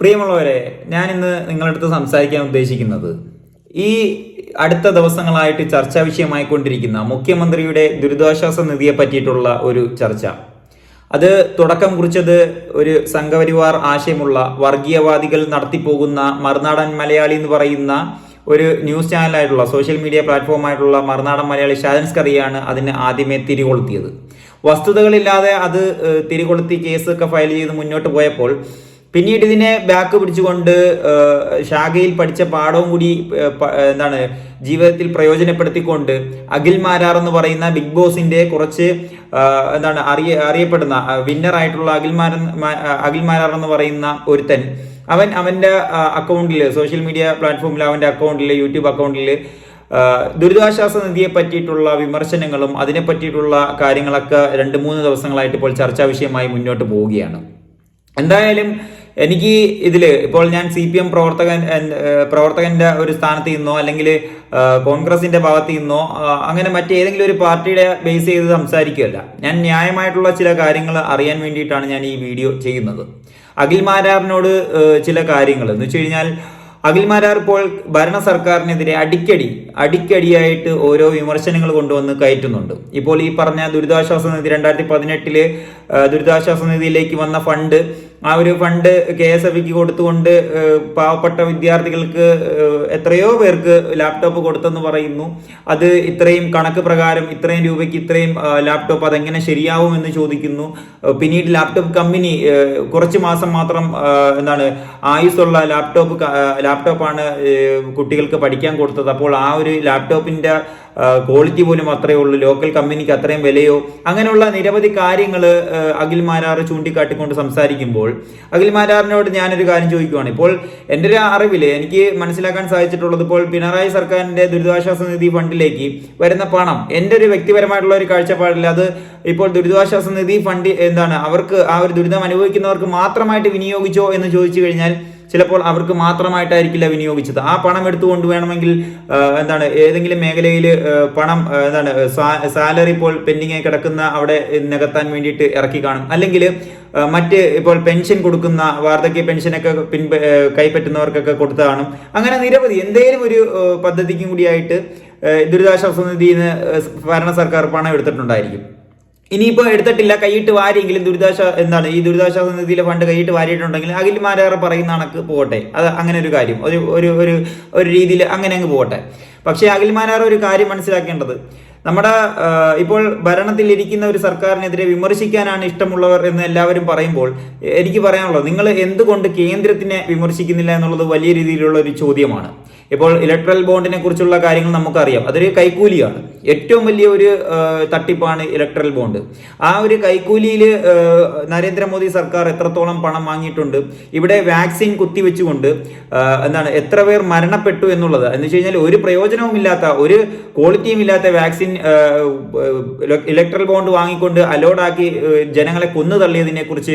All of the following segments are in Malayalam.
പ്രിയമുള്ളവരെ ഞാൻ ഇന്ന് നിങ്ങളുടെ അടുത്ത് സംസാരിക്കാൻ ഉദ്ദേശിക്കുന്നത് ഈ അടുത്ത ദിവസങ്ങളായിട്ട് ചർച്ചാ വിഷയമായിക്കൊണ്ടിരിക്കുന്ന മുഖ്യമന്ത്രിയുടെ ദുരിതാശ്വാസ നിധിയെ പറ്റിയിട്ടുള്ള ഒരു ചർച്ച. അത് തുടക്കം കുറിച്ചത് ഒരു സംഘപരിവാർ ആശയമുള്ള വർഗീയവാദികൾ നടത്തിപ്പോകുന്ന മറുനാടൻ മലയാളി എന്ന് പറയുന്ന ഒരു ന്യൂസ് ചാനലായിട്ടുള്ള സോഷ്യൽ മീഡിയ പ്ലാറ്റ്ഫോമായിട്ടുള്ള മറുനാടൻ മലയാളി ഷാജൻസ് കറിയാണ് അതിന് ആദ്യമേ തിരികൊളുത്തിയത്. വസ്തുതകളില്ലാതെ അത് തിരികൊളുത്തി കേസൊക്കെ ഫയൽ ചെയ്ത് മുന്നോട്ട് പോയപ്പോൾ പിന്നീട് ഇതിനെ ബാക്ക് പിടിച്ചുകൊണ്ട് ശാഖയിൽ പഠിച്ച പാഠവും കൂടി എന്താണ് ജീവിതത്തിൽ പ്രയോജനപ്പെടുത്തിക്കൊണ്ട് അഖിൽ മാരാർ എന്ന് പറയുന്ന ബിഗ് ബോസിന്റെ കുറച്ച് എന്താണ് അറിയ അറിയപ്പെടുന്ന വിന്നർ ആയിട്ടുള്ള അഖിൽ മാരൻ അഖിൽ മാരാർ എന്ന് പറയുന്ന ഒരുത്തൻ. അവൻ അവന്റെ അക്കൗണ്ടിൽ സോഷ്യൽ മീഡിയ പ്ലാറ്റ്ഫോമിൽ അവന്റെ അക്കൗണ്ടിൽ യൂട്യൂബ് അക്കൗണ്ടിൽ ദുരിതാശ്വാസ നിധിയെ പറ്റിയിട്ടുള്ള വിമർശനങ്ങളും അതിനെ പറ്റിയിട്ടുള്ള കാര്യങ്ങളൊക്കെ രണ്ട് മൂന്ന് ദിവസങ്ങളായിട്ട് ഇപ്പോൾ ചർച്ചാ വിഷയമായി മുന്നോട്ട് പോവുകയാണ്. എന്തായാലും എനിക്ക് ഇതിൽ ഇപ്പോൾ ഞാൻ സി പി എം പ്രവർത്തകൻ പ്രവർത്തകന്റെ ഒരു സ്ഥാനത്ത് നിന്നോ അല്ലെങ്കിൽ കോൺഗ്രസിന്റെ ഭാഗത്ത് നിന്നോ അങ്ങനെ മറ്റേതെങ്കിലും ഒരു പാർട്ടിയുടെ ബേസ് ചെയ്ത് സംസാരിക്കുകയല്ല. ഞാൻ ന്യായമായിട്ടുള്ള ചില കാര്യങ്ങൾ അറിയാൻ വേണ്ടിയിട്ടാണ് ഞാൻ ഈ വീഡിയോ ചെയ്യുന്നത്. അഖിൽ മാരാറിനോട് ചില കാര്യങ്ങൾ എന്ന് വെച്ച് കഴിഞ്ഞാൽ അഖിൽ മാരാർ ഇപ്പോൾ ഭരണ സർക്കാരിനെതിരെ അടിക്കടി അടിക്കടിയായിട്ട് ഓരോ വിമർശനങ്ങൾ കൊണ്ടുവന്ന് കയറ്റുന്നുണ്ട്. ഇപ്പോൾ ഈ പറഞ്ഞ ദുരിതാശ്വാസ നിധി രണ്ടായിരത്തി പതിനെട്ടിൽ ദുരിതാശ്വാസ നിധിയിലേക്ക് വന്ന ഫണ്ട് ആ ഒരു ഫണ്ട് കെ എസ് എഫ് ഇക്ക് കൊടുത്തുകൊണ്ട് പാവപ്പെട്ട വിദ്യാർത്ഥികൾക്ക് എത്രയോ പേർക്ക് ലാപ്ടോപ്പ് കൊടുത്തെന്ന് പറയുന്നു. അത് ഇത്രയും കണക്ക് പ്രകാരം ഇത്രയും രൂപയ്ക്ക് ഇത്രയും ലാപ്ടോപ്പ് അതെങ്ങനെ ശരിയാവും എന്ന് ചോദിക്കുന്നു. പിന്നീട് ലാപ്ടോപ്പ് കമ്പനി കുറച്ച് മാസം മാത്രം എന്താണ് ആയുസ്സുള്ള ലാപ്ടോപ്പ് ലാപ്ടോപ്പാണ് കുട്ടികൾക്ക് പഠിക്കാൻ കൊടുത്തത്. അപ്പോൾ ആ ഒരു ലാപ്ടോപ്പിന്റെ ക്വാളിറ്റി പോലും അത്രയേ ഉള്ളൂ. ലോക്കൽ കമ്പനിക്ക് അത്രയും വിലയോ? അങ്ങനെയുള്ള നിരവധി കാര്യങ്ങൾ അഖിൽ മാരാർ ചൂണ്ടിക്കാട്ടിക്കൊണ്ട് സംസാരിക്കുമ്പോൾ അഖിൽ മാരാറിനോട് ഞാനൊരു കാര്യം ചോദിക്കുവാണ്. ഇപ്പോൾ എന്റെ ഒരു അറിവിൽ എനിക്ക് മനസ്സിലാക്കാൻ സാധിച്ചിട്ടുള്ളത് ഇപ്പോൾ പിണറായി സർക്കാരിന്റെ ദുരിതാശ്വാസ നിധി ഫണ്ടിലേക്ക് വരുന്ന പണം എന്റെ ഒരു വ്യക്തിപരമായിട്ടുള്ള ഒരു കാഴ്ചപ്പാടിൽ അത് ഇപ്പോൾ ദുരിതാശ്വാസ നിധി ഫണ്ട് എന്താണ് അവർക്ക് ആ ഒരു ദുരിതം അനുഭവിക്കുന്നവർക്ക് മാത്രമായിട്ട് വിനിയോഗിച്ചോ എന്ന് ചോദിച്ചു കഴിഞ്ഞാൽ ചിലപ്പോൾ അവർക്ക് മാത്രമായിട്ടായിരിക്കില്ല വിനിയോഗിച്ചത്. ആ പണം എടുത്തു വേണമെങ്കിൽ എന്താണ് ഏതെങ്കിലും മേഖലയിൽ പണം എന്താണ് സാലറി ഇപ്പോൾ പെൻഡിങ് ആയി കിടക്കുന്ന അവിടെ നികത്താൻ വേണ്ടിയിട്ട് ഇറക്കി കാണും. അല്ലെങ്കിൽ മറ്റ് ഇപ്പോൾ പെൻഷൻ കൊടുക്കുന്ന വാർദ്ധക്യ പെൻഷനൊക്കെ പിൻ ആ, കൈപ്പറ്റുന്നവർക്കൊക്കെ കൊടുത്തു കാണും. അങ്ങനെ നിരവധി എന്തെങ്കിലും ഒരു പദ്ധതിക്കും കൂടിയായിട്ട് ദുരിതാശ്വാസ നിധിയിൽ നിന്ന് ഭരണ സർക്കാർ പണം എടുത്തിട്ടുണ്ടായിരിക്കും. ഇനിയിപ്പോൾ എടുത്തിട്ടില്ല കൈയിട്ട് വാരിയെങ്കിലും ദുരിതാശ്വാസ എന്താണ് ഈ ദുരിതാശ്വാസ നിധിയിലെ ഫണ്ട് കൈയിട്ട് വാരിയിട്ടുണ്ടെങ്കിൽ അഖിൽ മാരാറ് പറയുന്ന കണക്ക് പോകട്ടെ. അത് അങ്ങനെ ഒരു കാര്യം. ഒരു ഒരു ഒരു രീതിയിൽ അങ്ങനെ അങ്ങ് പോകട്ടെ. പക്ഷേ അഖിൽ മാരാർ ഒരു കാര്യം മനസ്സിലാക്കേണ്ടത്. നമ്മുടെ ഇപ്പോൾ ഭരണത്തിൽ ഇരിക്കുന്ന ഒരു സർക്കാരിനെതിരെ വിമർശിക്കാനാണ് ഇഷ്ടമുള്ളവർ എന്ന് എല്ലാവരും പറയുമ്പോൾ എനിക്ക് പറയാനുള്ളത് നിങ്ങൾ എന്തുകൊണ്ട് കേന്ദ്രത്തിനെ വിമർശിക്കുന്നില്ല എന്നുള്ളത് വലിയ രീതിയിലുള്ള ഒരു ചോദ്യമാണ്. ഇപ്പോൾ ഇലക്ട്രൽ ബോണ്ടിനെ കുറിച്ചുള്ള കാര്യങ്ങൾ നമുക്കറിയാം. അതൊരു കൈക്കൂലിയാണ്. ഏറ്റവും വലിയ ഒരു തട്ടിപ്പാണ് ഇലക്ട്രൽ ബോണ്ട് ആ ഒരു കൈക്കൂലിയിൽ നരേന്ദ്രമോദി സർക്കാർ എത്രത്തോളം പണം വാങ്ങിയിട്ടുണ്ട് ഇവിടെ വാക്സിൻ കുത്തിവെച്ചുകൊണ്ട് എന്താണ് എത്ര പേർ മരണപ്പെട്ടു എന്നുള്ളത്. എന്ന് വെച്ച് കഴിഞ്ഞാൽ ഒരു പ്രയോജനവുമില്ലാത്ത ഒരു ക്വാളിറ്റിയും ഇല്ലാത്ത വാക്സിൻ ആ, ഇലക്ട്രൽ ബോണ്ട് വാങ്ങിക്കൊണ്ട് അലോഡാക്കി ജനങ്ങളെ കൊന്നു തള്ളിയതിനെ കുറിച്ച്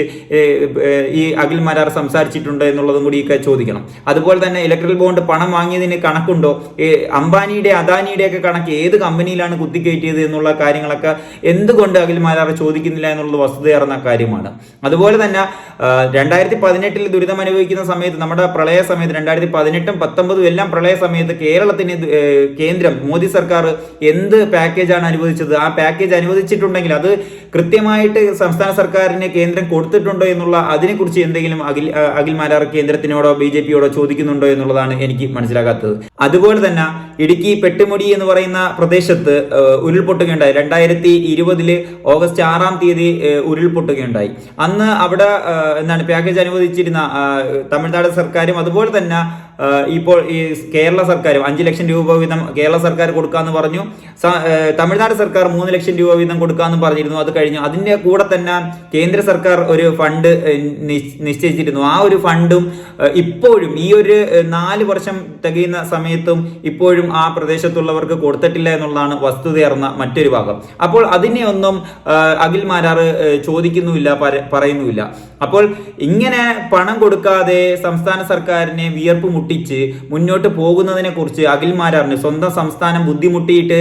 ഈ അഖിൽ മരാർ സംസാരിച്ചിട്ടുണ്ട് എന്നുള്ളതും കൂടി ചോദിക്കണം. അതുപോലെ തന്നെ ഇലക്ട്രൽ ബോണ്ട് പണം വാങ്ങിയതിന് കണക്കുണ്ടോ? അംബാനിയുടെ അദാനിയുടെ ഒക്കെ കണക്ക് ഏത് കമ്പനിയിലാണ് കുത്തിക്കയറ്റിയത് എന്നുള്ള കാര്യങ്ങളൊക്കെ എന്തുകൊണ്ട് അഖിൽ മരാർ ചോദിക്കുന്നില്ല എന്നുള്ളത് വസ്തുതയാർന്ന കാര്യമാണ്. അതുപോലെ തന്നെ രണ്ടായിരത്തി പതിനെട്ടിൽ ദുരിതം അനുഭവിക്കുന്ന സമയത്ത് നമ്മുടെ പ്രളയ സമയത്ത് രണ്ടായിരത്തി പതിനെട്ടും പത്തൊമ്പതും എല്ലാം പ്രളയ സമയത്ത് കേരളത്തിന് കേന്ദ്രം മോദി സർക്കാർ എന്ത് പാക്കേജാണ് അനുവദിച്ചത്. ആ പാക്കേജ് അനുവദിച്ചിട്ടുണ്ടെങ്കിൽ അത് കൃത്യമായിട്ട് സംസ്ഥാന സർക്കാരിന് കേന്ദ്രം കൊടുത്തിട്ടുണ്ടോ എന്നുള്ള അതിനെക്കുറിച്ച് എന്തെങ്കിലും അഖിൽ അഖിൽ മാരാർ കേന്ദ്രത്തിനോടോ ബി ജെ പിയോടോ ചോദിക്കുന്നുണ്ടോ എന്നുള്ളതാണ് എനിക്ക് മനസ്സിലാകാത്തത്. അതുപോലെ തന്നെ ഇടുക്കി പെട്ടുമുടി എന്ന് പറയുന്ന പ്രദേശത്ത് ഉരുൾപൊട്ടുകയുണ്ടായി. രണ്ടായിരത്തി ഇരുപതിൽ ഓഗസ്റ്റ് ആറാം തീയതി ഉരുൾപൊട്ടുകയുണ്ടായി. അന്ന് അവിടെ എന്താണ് പാക്കേജ് അനുവദിച്ചിരുന്ന തമിഴ്നാട് സർക്കാരും അതുപോലെ തന്നെ ഇപ്പോൾ ഈ കേരള സർക്കാർ അഞ്ച് ലക്ഷം രൂപ വീതം കേരള സർക്കാർ കൊടുക്കാന്ന് പറഞ്ഞു. തമിഴ്നാട് സർക്കാർ മൂന്ന് ലക്ഷം രൂപ വീതം കൊടുക്കാന്ന് പറഞ്ഞിരുന്നു. അത് കഴിഞ്ഞു. അതിന്റെ കൂടെ തന്നെ കേന്ദ്ര സർക്കാർ ഒരു ഫണ്ട് നിശ്ചയിച്ചിരുന്നു. ആ ഒരു ഫണ്ടും ഇപ്പോഴും ഈ ഒരു നാല് വർഷം തികയുന്ന സമയത്തും ഇപ്പോഴും ആ പ്രദേശത്തുള്ളവർക്ക് കൊടുത്തിട്ടില്ല എന്നുള്ളതാണ് വസ്തുതയർന്ന മറ്റൊരു ഭാഗം. അപ്പോൾ അതിനെ ഒന്നും അഖിൽ മാരാർ ചോദിക്കുന്നുമില്ല പറയുന്നുമില്ല. അപ്പോൾ ഇങ്ങനെ പണം കൊടുക്കാതെ സംസ്ഥാന സർക്കാരിനെ വിയർപ്പ് മുട്ടി മുട്ടിച്ച് മുന്നോട്ട് പോകുന്നതിനെ കുറിച്ച് അഖിൽമാരാറിന് സ്വന്തം സംസ്ഥാനം ബുദ്ധിമുട്ടിയിട്ട്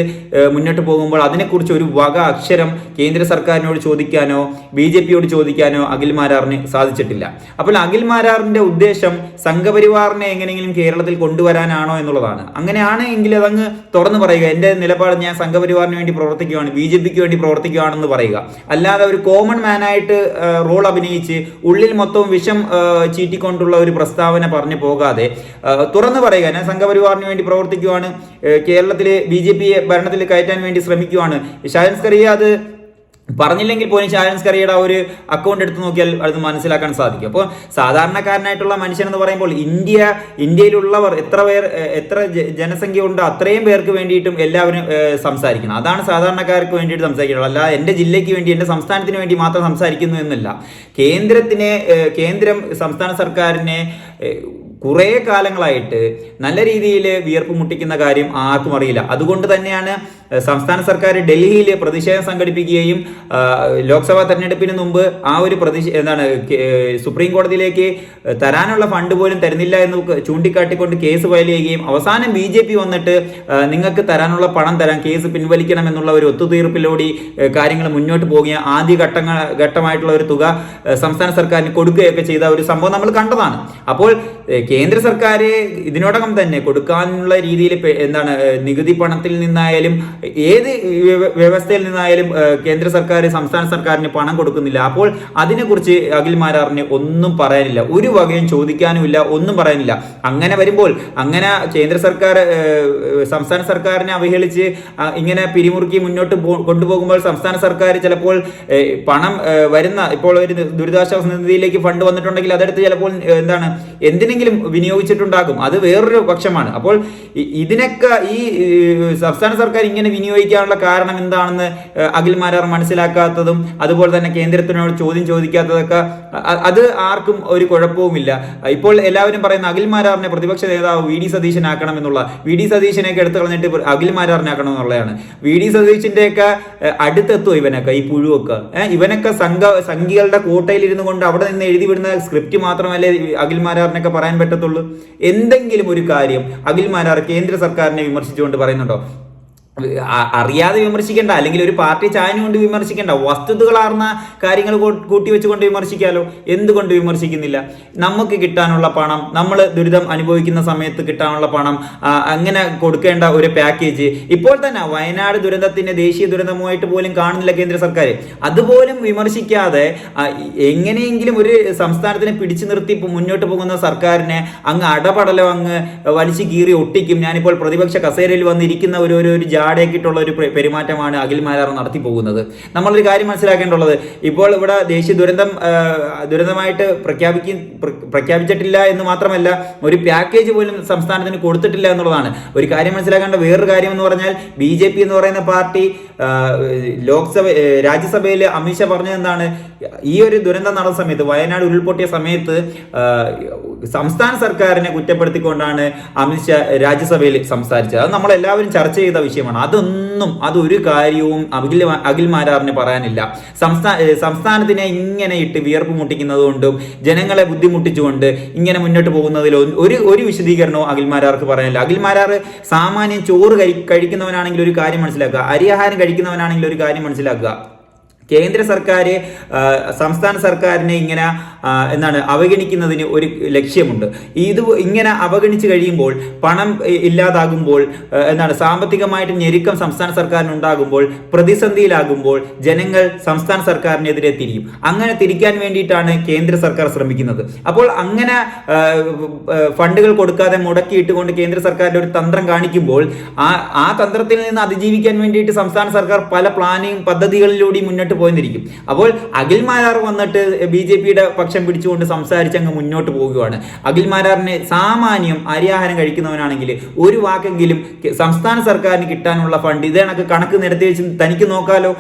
മുന്നോട്ട് പോകുമ്പോൾ അതിനെക്കുറിച്ച് ഒരു വക അക്ഷരം കേന്ദ്ര സർക്കാരിനോട് ചോദിക്കാനോ ബി ജെ പിയോട് ചോദിക്കാനോ അഖിൽമാരാറിന് സാധിച്ചിട്ടില്ല. അപ്പോൾ അഖിൽമാരാറിന്റെ ഉദ്ദേശം സംഘപരിവാറിനെ എങ്ങനെയെങ്കിലും കേരളത്തിൽ കൊണ്ടുവരാനാണോ എന്നുള്ളതാണ്. അങ്ങനെയാണ് എങ്കിൽ അതങ്ങ് തുറന്നു പറയുക. എന്റെ നിലപാട് ഞാൻ സംഘപരിവാറിന് വേണ്ടി പ്രവർത്തിക്കുകയാണ് ബി ജെ പിക്ക് വേണ്ടി പ്രവർത്തിക്കുകയാണെന്ന് പറയുക. അല്ലാതെ ഒരു കോമൺ മാനായിട്ട് റോൾ അഭിനയിച്ച് ഉള്ളിൽ മൊത്തവും വിഷം ചീറ്റിക്കൊണ്ടുള്ള ഒരു പ്രസ്താവന പറഞ്ഞു പോകാതെ തുറന്നു പറയുക. ഞാൻ സംഘപരിവാറിന് വേണ്ടി പ്രവർത്തിക്കുവാണ്. കേരളത്തിലെ ബി ജെ പിയെ ഭരണത്തിൽ കയറ്റാൻ വേണ്ടി ശ്രമിക്കുവാണ്. ഷാജൻസ് കറിയ അത് പറഞ്ഞില്ലെങ്കിൽ പോലും ഷാജൻസ് കറിയുടെ ആ ഒരു അക്കൗണ്ട് എടുത്ത് നോക്കിയാൽ അത് മനസ്സിലാക്കാൻ സാധിക്കും. അപ്പോൾ സാധാരണക്കാരനായിട്ടുള്ള മനുഷ്യൻ എന്ന് പറയുമ്പോൾ ഇന്ത്യ ഇന്ത്യയിലുള്ളവർ എത്ര പേർ എത്ര ജനസംഖ്യ ഉണ്ടോ അത്രയും പേർക്ക് വേണ്ടിയിട്ടും എല്ലാവരും സംസാരിക്കണം. അതാണ് സാധാരണക്കാർക്ക് വേണ്ടിയിട്ട് സംസാരിക്കുന്നത്. അല്ല എന്റെ ജില്ലയ്ക്ക് വേണ്ടി എന്റെ സംസ്ഥാനത്തിന് വേണ്ടി മാത്രം സംസാരിക്കുന്നു എന്നല്ല. കേന്ദ്രത്തിനെ കേന്ദ്രം സംസ്ഥാന സർക്കാരിനെ കുറേ കാലങ്ങളായിട്ട് നല്ല രീതിയിൽ വിയർപ്പ് മുട്ടിക്കുന്ന കാര്യം ആർക്കും അറിയില്ല. അതുകൊണ്ട് തന്നെയാണ് സംസ്ഥാന സർക്കാർ ഡൽഹിയിൽ പ്രതിഷേധം സംഘടിപ്പിക്കുകയും ലോക്സഭാ തെരഞ്ഞെടുപ്പിന് മുമ്പ് ആ ഒരു പ്രതിഷേ എന്താണ് സുപ്രീം കോടതിയിലേക്ക് തരാനുള്ള ഫണ്ട് പോലും തരുന്നില്ല എന്ന് ചൂണ്ടിക്കാട്ടിക്കൊണ്ട് കേസ് ഫയൽ ചെയ്യുകയും അവസാനം ബി ജെ പി വന്നിട്ട് നിങ്ങൾക്ക് തരാനുള്ള പണം തരാൻ കേസ് പിൻവലിക്കണം എന്നുള്ള ഒരു ഒത്തുതീർപ്പിലൂടെ കാര്യങ്ങൾ മുന്നോട്ട് പോകുകയും ആദ്യ ഘട്ടങ്ങൾ ഘട്ടമായിട്ടുള്ള ഒരു തുക സംസ്ഥാന സർക്കാരിന് കൊടുക്കുകയൊക്കെ ചെയ്ത ഒരു സംഭവം നമ്മൾ കണ്ടതാണ്. അപ്പോൾ കേന്ദ്ര സർക്കാർ ഇതിനോടകം തന്നെ കൊടുക്കാനുള്ള രീതിയിൽ എന്താണ് നികുതി പണത്തിൽ നിന്നായാലും ഏത് വ്യവ- വ്യവസ്ഥയിൽ നിന്നായാലും കേന്ദ്ര സർക്കാർ സംസ്ഥാന സർക്കാരിന് പണം കൊടുക്കുന്നില്ല. അപ്പോൾ അതിനെക്കുറിച്ച് അഖിൽ മാരാറിന് ഒന്നും പറയാനില്ല. ഒരു വകയും ചോദിക്കാനുമില്ല ഒന്നും പറയാനില്ല. അങ്ങനെ വരുമ്പോൾ അങ്ങനെ കേന്ദ്ര സർക്കാർ സംസ്ഥാന സർക്കാരിനെ അവഹേളിച്ച് ഇങ്ങനെ പിരിമുറുക്കി മുന്നോട്ട് കൊണ്ടുപോകുമ്പോൾ സംസ്ഥാന സർക്കാർ ചിലപ്പോൾ പണം വരുന്ന ഇപ്പോൾ ഒരു ദുരിതാശ്വാസ നിധിയിലേക്ക് ഫണ്ട് വന്നിട്ടുണ്ടെങ്കിൽ അതെടുത്ത് ചിലപ്പോൾ എന്താണ് എന്തിനെങ്കിലും വിനിയോഗിച്ചിട്ടുണ്ടാകും. അത് വേറൊരു പക്ഷമാണ്. അപ്പോൾ ഇതിനൊക്കെ ഈ സംസ്ഥാന സർക്കാർ ഇങ്ങനെ വിനിയോഗിക്കാനുള്ള കാരണം എന്താണെന്ന് അഖിൽമാരാർ മാരാർ മനസ്സിലാക്കാത്തതും അതുപോലെ തന്നെ കേന്ദ്രത്തിനോട് ചോദ്യം ചോദിക്കാത്തതൊക്കെ അത് ആർക്കും ഒരു കുഴപ്പവുമില്ല. ഇപ്പോൾ എല്ലാവരും പറയുന്ന അഖിൽമാരാറിനെ പ്രതിപക്ഷ നേതാവ് വി ഡി സതീശനാക്കണം എന്നുള്ള വി ഡി സതീശനെയൊക്കെ എടുത്തു കളഞ്ഞിട്ട് അഖിൽമാരാറിനെ ആക്കണം എന്നുള്ളതാണ്. വി ഡി സതീശിന്റെ ഒക്കെ അടുത്തെത്തുമോ ഇവനൊക്കെ ഈ പുഴുവൊക്കെ. ഇവനൊക്കെ സംഘ സംഘികളുടെ കോട്ടയിൽ ഇരുന്നു കൊണ്ട് അവിടെ നിന്ന് എഴുതി വിടുന്ന സ്ക്രിപ്റ്റ് മാത്രമല്ലേ അഖിൽമാരാറിനൊക്കെ അഖിൽ പറയാൻ പറ്റത്തുള്ളൂ? എന്തെങ്കിലും ഒരു കാര്യം അഖിൽമാരാർ കേന്ദ്ര സർക്കാരിനെ വിമർശിച്ചുകൊണ്ട് പറയുന്നുണ്ടോ? അറിയാതെ വിമർശിക്കേണ്ട. അല്ലെങ്കിൽ ഒരു പാർട്ടി ചായന കൊണ്ട് വിമർശിക്കേണ്ട. വസ്തുതകളാർന്ന കാര്യങ്ങൾ കൂട്ടി വെച്ചുകൊണ്ട് വിമർശിക്കാലോ. എന്തുകൊണ്ട് വിമർശിക്കുന്നില്ല? നമുക്ക് കിട്ടാനുള്ള പണം നമ്മൾ ദുരിതം അനുഭവിക്കുന്ന സമയത്ത് കിട്ടാനുള്ള പണം അങ്ങനെ കൊടുക്കേണ്ട ഒരു പാക്കേജ്. ഇപ്പോൾ തന്നെ വയനാട് ദുരന്തത്തിന്റെ ദേശീയ ദുരന്തമായിട്ട് പോലും കാണുന്നില്ല കേന്ദ്ര സർക്കാർ. അതുപോലും വിമർശിക്കാതെ എങ്ങനെയെങ്കിലും ഒരു സംസ്ഥാനത്തിനെ പിടിച്ചു നിർത്തി മുന്നോട്ട് പോകുന്ന സർക്കാരിനെ അങ്ങ് അടപടലോ അങ്ങ് വലിച്ചു കീറി ഒട്ടിക്കും. ഞാനിപ്പോൾ പ്രതിപക്ഷ കസേരയിൽ വന്നിരിക്കുന്ന ഒരു ഒരു ഒരു ജാടയാക്കിയിട്ടുള്ള ഒരു പെരുമാറ്റമാണ് അഖിൽ മാരാർ നടത്തി പോകുന്നത്. നമ്മളൊരു കാര്യം മനസ്സിലാക്കേണ്ടുള്ളത് ഇപ്പോൾ ഇവിടെ ദേശീയ ദുരന്തം ദുരന്തമായിട്ട് പ്രഖ്യാപിക്ക പ്രഖ്യാപിച്ചിട്ടില്ല എന്ന് മാത്രമല്ല ഒരു പാക്കേജ് പോലും സംസ്ഥാനത്തിന് കൊടുത്തിട്ടില്ല എന്നുള്ളതാണ്. ഒരു കാര്യം മനസ്സിലാക്കേണ്ട വേറൊരു കാര്യം എന്ന് പറഞ്ഞാൽ ബി ജെ പി എന്ന് പറയുന്ന പാർട്ടി ലോക്സഭ രാജ്യസഭയിൽ അമിത്ഷാ പറഞ്ഞത് എന്താണ് ഈ ഒരു ദുരന്തം നടന്ന സമയത്ത് വയനാട് ഉരുൾപൊട്ടിയ സമയത്ത് സംസ്ഥാന സർക്കാരിനെ കുറ്റപ്പെടുത്തിക്കൊണ്ടാണ് അമിത്ഷാ രാജ്യസഭയിൽ സംസാരിച്ചത്. അത് നമ്മളെല്ലാവരും ചർച്ച ചെയ്ത വിഷയമാണ്. അതൊന്നും അതൊരു കാര്യവും അഖിൽ അഖിൽ മാരാറിന് പറയാനില്ല. സംസ്ഥാന സംസ്ഥാനത്തിനെ ഇങ്ങനെ ഇട്ട് വിയർപ്പ് മുട്ടിക്കുന്നത് കൊണ്ടും ജനങ്ങളെ ബുദ്ധിമുട്ടിച്ചുകൊണ്ട് ഇങ്ങനെ മുന്നോട്ട് പോകുന്നതിൽ ഒരു ഒരു വിശദീകരണവും അഖിൽ മാരാർക്ക് പറയാനില്ല. അഖിൽ മാരാർ സാമാന്യം ചോറ് കഴിക്കുന്നവനാണെങ്കിൽ ഒരു കാര്യം മനസ്സിലാക്കുക. അരിയാഹാരം കഴിക്കുന്നവനാണെങ്കിൽ ഒരു കാര്യം മനസ്സിലാക്കുക. കേന്ദ്ര സർക്കാർ സംസ്ഥാന സർക്കാരിനെ ഇങ്ങനെ എന്താണ് അവഗണിക്കുന്നതിന് ഒരു ലക്ഷ്യമുണ്ട്. ഇത് ഇങ്ങനെ അവഗണിച്ച് കഴിയുമ്പോൾ പണം ഇല്ലാതാകുമ്പോൾ എന്താണ് സാമ്പത്തികമായിട്ട് ഞെരുക്കം സംസ്ഥാന സർക്കാരിനുണ്ടാകുമ്പോൾ പ്രതിസന്ധിയിലാകുമ്പോൾ ജനങ്ങൾ സംസ്ഥാന സർക്കാരിനെതിരെ തിരിയും. അങ്ങനെ തിരിക്കാൻ വേണ്ടിയിട്ടാണ് കേന്ദ്ര സർക്കാർ ശ്രമിക്കുന്നത്. അപ്പോൾ അങ്ങനെ ഫണ്ടുകൾ കൊടുക്കാതെ മുടക്കിയിട്ടുകൊണ്ട് കേന്ദ്ര സർക്കാരിന്റെ ഒരു തന്ത്രം കാണിക്കുമ്പോൾ ആ ആ തന്ത്രത്തിൽ നിന്ന് അതിജീവിക്കാൻ വേണ്ടിയിട്ട് സംസ്ഥാന സർക്കാർ പല പ്ലാനിങ് പദ്ധതികളിലൂടെയും മുന്നോട്ട് പോയിരിക്കും അപ്പോൾ അഖിൽ മാരാർ വന്നിട്ട് ബി ജെ പിയുടെ പക്ഷം പിടിച്ചുകൊണ്ട് സംസാരിച്ച് അങ്ങ് മുന്നോട്ട് പോവുകയാണ് അഖിൽ മാരാറിനെ സാമാന്യം അരിയാഹാരം കഴിക്കുന്നവനാണെങ്കിൽ ഒരു വാക്കെങ്കിലും സംസ്ഥാന സർക്കാരിന് കിട്ടാനുള്ള ഫണ്ട് ഇതേ കണക്ക് നിരത്തി വെച്ച് തനിക്ക് നോക്കാലോ.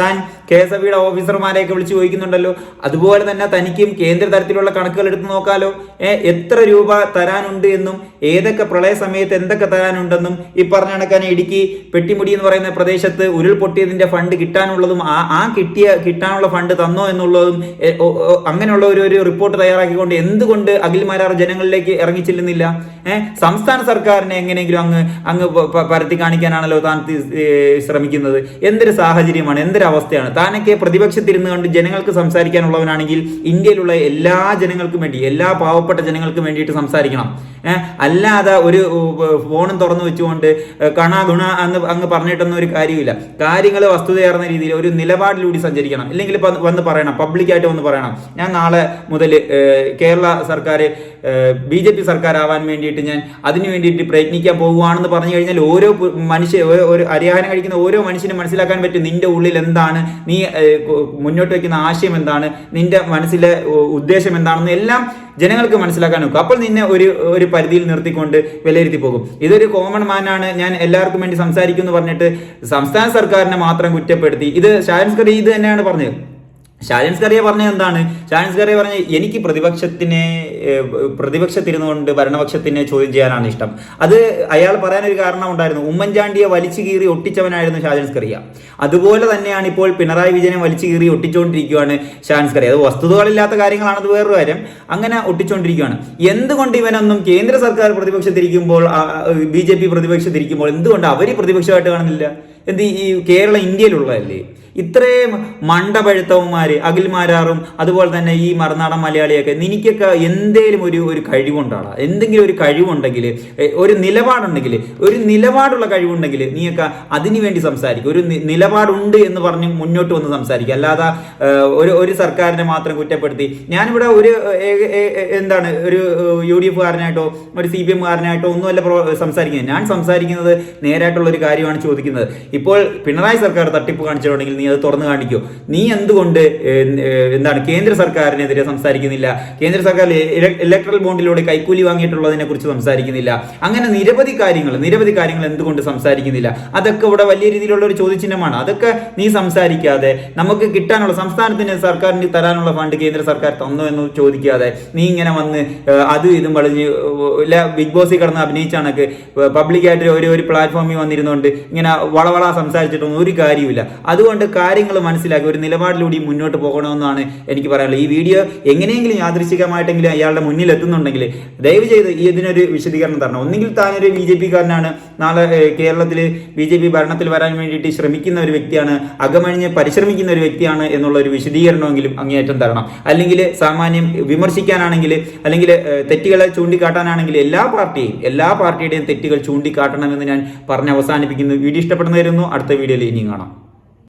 താൻ കെ എസ് എഫ് ഓഫീസർമാരെയൊക്കെ വിളിച്ച് ചോദിക്കുന്നുണ്ടല്ലോ. അതുപോലെ തന്നെ തനിക്കും കേന്ദ്ര തരത്തിലുള്ള കണക്കുകൾ എടുത്തു നോക്കാലോ. എത്ര രൂപ തരാനുണ്ട് എന്നും ഏതൊക്കെ പ്രളയ സമയത്ത് എന്തൊക്കെ തരാനുണ്ടെന്നും ഈ പറഞ്ഞ കണക്കാനെ ഇടുക്കി പെട്ടിമുടി എന്ന് പറയുന്ന പ്രദേശത്ത് ഉരുൾപൊട്ടിയതിന്റെ ഫണ്ട് കിട്ടാനുള്ളതും ആ ആ കിട്ടിയ കിട്ടാനുള്ള ഫണ്ട് തന്നോ എന്നുള്ളതും അങ്ങനെയുള്ള ഒരു ഒരു റിപ്പോർട്ട് തയ്യാറാക്കിക്കൊണ്ട് എന്തുകൊണ്ട് അഖിൽ മാരാർ ജനങ്ങളിലേക്ക് ഇറങ്ങിച്ചെല്ലുന്നില്ല? ഏഹ് സംസ്ഥാന സർക്കാരിനെ എങ്ങനെയെങ്കിലും അങ്ങ് അങ്ങ് പരത്തി കാണിക്കാനാണല്ലോ താൻ ശ്രമിക്കുന്നത്. എന്തൊരു സാഹചര്യമാണ് എന്തൊരു അവസ്ഥയാണ് താനൊക്കെ പ്രതിപക്ഷത്തിരുന്ന് കണ്ട് ജനങ്ങൾക്ക് സംസാരിക്കാനുള്ളവനാണെങ്കിൽ ഇന്ത്യയിലുള്ള എല്ലാ ജനങ്ങൾക്കും വേണ്ടി എല്ലാ പാവപ്പെട്ട ജനങ്ങൾക്കും വേണ്ടിയിട്ട് സംസാരിക്കണം. അല്ലാതെ ഒരു ഫോണും തുറന്നു വെച്ചുകൊണ്ട് കണ ഗുണ എന്ന് അങ്ങ് പറഞ്ഞിട്ടൊന്നും ഒരു കാര്യമില്ല. കാര്യങ്ങൾ വസ്തുതയാർന്ന രീതിയിൽ ഒരു നിലപാടിലൂടെ സഞ്ചരിക്കണം. ഇല്ലെങ്കിൽ വന്ന് പറയണം പബ്ലിക്കായിട്ട് വന്ന് പറയണം. ഞാൻ നാളെ മുതൽ കേരള സർക്കാർ ബി ജെ പി സർക്കാരാവാൻ വേണ്ടിയിട്ട് ഞാൻ അതിനു വേണ്ടിയിട്ട് പ്രയത്നിക്കാൻ പോകുവാണെന്ന് പറഞ്ഞു കഴിഞ്ഞാൽ ഓരോ മനുഷ്യ ഒരു അരിഹാരം കഴിക്കുന്ന ഓരോ മനുഷ്യനും മനസ്സിലാക്കാൻ പറ്റും നിന്റെ ഉള്ളിൽ എന്താണ് നീ മുന്നോട്ട് വയ്ക്കുന്ന ആശയം എന്താണ് നിന്റെ മനസ്സിലെ ഉദ്ദേശം എന്താണെന്ന് എല്ലാം ജനങ്ങൾക്ക് മനസ്സിലാക്കാൻ നോക്കും. അപ്പോൾ നിന്നെ ഒരു ഒരു പരിധിയിൽ നിർത്തിക്കൊണ്ട് വിലയിരുത്തി പോകും. ഇതൊരു കോമൺ മാനാണ് ഞാൻ എല്ലാവർക്കും വേണ്ടി സംസാരിക്കുന്നു പറഞ്ഞിട്ട് സംസ്ഥാന സർക്കാരിനെ മാത്രം കുറ്റപ്പെടുത്തി. ഇത് ഷാൻസ്കറി ഇത് തന്നെയാണ് പറഞ്ഞത്. ഷാജൻസ് പറഞ്ഞ എന്താണ്? ഷാജൻസ് കറിയ പറഞ്ഞ എനിക്ക് പ്രതിപക്ഷത്തിനെ പ്രതിപക്ഷത്തിരുന്നുകൊണ്ട് ഭരണപക്ഷത്തിനെ ചോദ്യം ചെയ്യാനാണ് ഇഷ്ടം. അത് അയാൾ പറയാനൊരു കാരണം ഉണ്ടായിരുന്നു. ഉമ്മൻചാണ്ടിയെ വലിച്ചു കീറി ഒട്ടിച്ചവനായിരുന്നു ഷാജൻസ് കറിയ അതുപോലെ തന്നെയാണ് ഇപ്പോൾ പിണറായി വിജയനെ വലിച്ചു കീറി ഒട്ടിച്ചുകൊണ്ടിരിക്കുകയാണ് ഷാജൻസ് കറിയ അത് വസ്തുതകളില്ലാത്ത കാര്യങ്ങളാണ് കാര്യങ്ങളാണത് വേറൊരു കാര്യം. അങ്ങനെ ഒട്ടിച്ചുകൊണ്ടിരിക്കുകയാണ് എന്തുകൊണ്ട് ഇവനൊന്നും കേന്ദ്ര സർക്കാർ പ്രതിപക്ഷത്തിരിക്കുമ്പോൾ ബി ജെ പി പ്രതിപക്ഷത്തിരിക്കുമ്പോൾ എന്തുകൊണ്ട് അവർ പ്രതിപക്ഷമായിട്ട് കാണുന്നില്ല? എന്ത് ഈ കേരളം ഇന്ത്യയിലുള്ളതല്ലേ? ഇത്രയും മണ്ടപഴുത്തവന്മാര് അഖിൽമാരാറും അതുപോലെ തന്നെ ഈ മറുനാടൻ മലയാളിയൊക്കെ നിനക്കൊക്കെ എന്തേലും ഒരു ഒരു കഴിവുണ്ടാടാ? എന്തെങ്കിലും ഒരു കഴിവുണ്ടെങ്കിൽ ഒരു നിലപാടുണ്ടെങ്കിൽ ഒരു നിലപാടുള്ള കഴിവുണ്ടെങ്കിൽ നീയൊക്കെ അതിനു വേണ്ടി സംസാരിക്കും. ഒരു നിലപാടുണ്ട് എന്ന് പറഞ്ഞ് മുന്നോട്ട് വന്ന് സംസാരിക്കുക അല്ലാതെ ഒരു ഒരു സർക്കാരിനെ മാത്രം കുറ്റപ്പെടുത്തി. ഞാനിവിടെ ഒരു എന്താണ് ഒരു യു ഡി എഫുകാരനായിട്ടോ ഒരു സി പി എമ്മുകാരനായിട്ടോ ഒന്നുമല്ല സംസാരിക്കുന്നത്. ഞാൻ സംസാരിക്കുന്നത് നേരായിട്ടുള്ള ഒരു കാര്യമാണ് ചോദിക്കുന്നത്. ഇപ്പോൾ പിണറായി സർക്കാർ തട്ടിപ്പ് കാണിച്ചിട്ടുണ്ടെങ്കിൽ നീ അത് തുറന്നു കാണിക്കോ. നീ എന്തുകൊണ്ട് എന്താണ് കേന്ദ്ര സർക്കാരിനെതിരെ സംസാരിക്കുന്നില്ല? കേന്ദ്ര സർക്കാർ ഇല- ഇലക്ട്രൽ ബോണ്ടിലൂടെ കൈക്കൂലി വാങ്ങിയിട്ടുള്ളതിനെ കുറിച്ച് സംസാരിക്കുന്നില്ല. അങ്ങനെ നിരവധി കാര്യങ്ങൾ നിരവധി കാര്യങ്ങൾ എന്തുകൊണ്ട് സംസാരിക്കുന്നില്ല? അതൊക്കെ ഇവിടെ വലിയ രീതിയിലുള്ള ഒരു ചോദ്യചിഹ്നമാണ്. അതൊക്കെ നീ സംസാരിക്കാതെ നമുക്ക് കിട്ടാനുള്ള സംസ്ഥാനത്തിന് സർക്കാരിന് തരാനുള്ള ഫണ്ട് കേന്ദ്ര സർക്കാർ തന്നു എന്ന് ചോദിക്കാതെ നീ ഇങ്ങനെ വന്ന് അത് ഇതും വളഞ്ഞ് ബിഗ് ബോസിൽ കിടന്ന് അഭിനയിച്ചാണൊക്കെ പബ്ലിക്കായിട്ട് ഒരു ഒരു പ്ലാറ്റ്ഫോമിൽ വന്നിരുന്നുകൊണ്ട് ഇങ്ങനെ വളവള സംസാരിച്ചിട്ടൊന്നും ഒരു കാര്യമില്ല അതുകൊണ്ട് കാര്യങ്ങൾ മനസ്സിലാക്കി ഒരു നിലപാടിലൂടെ മുന്നോട്ട് പോകണമെന്നാണ് എനിക്ക് പറയാനുള്ളത്. ഈ വീഡിയോ എങ്ങനെയെങ്കിലും യാദൃശികമായിട്ടെങ്കിലും അയാളുടെ മുന്നിൽ എത്തുന്നുണ്ടെങ്കിൽ ദയവ് ചെയ്ത് ഈ ഇതിനൊരു വിശദീകരണം തരണം. ഒന്നുകിൽ താനൊരു ബി ജെ പിക്കാരനാണ്. നാളെ കേരളത്തിൽ ബി ജെ പി ഭരണത്തിൽ വരാൻ വേണ്ടിയിട്ട് ശ്രമിക്കുന്ന ഒരു വ്യക്തിയാണ്. അകമഴിഞ്ഞ് പരിശ്രമിക്കുന്ന ഒരു വ്യക്തിയാണ് എന്നുള്ള ഒരു വിശദീകരണമെങ്കിലും അങ്ങേയറ്റം തരണം. അല്ലെങ്കിൽ സാമാന്യം വിമർശിക്കാനാണെങ്കിൽ അല്ലെങ്കിൽ തെറ്റുകളെ ചൂണ്ടിക്കാട്ടാനാണെങ്കിൽ എല്ലാ പാർട്ടിയും എല്ലാ പാർട്ടിയുടെയും തെറ്റുകൾ ചൂണ്ടിക്കാട്ടണമെന്ന് ഞാൻ പറഞ്ഞ് അവസാനിപ്പിക്കുന്നു. വീഡിയോ ഇഷ്ടപ്പെടുന്നതായിരുന്നു അടുത്ത വീഡിയോയിൽ ഇനിയും കാണാം.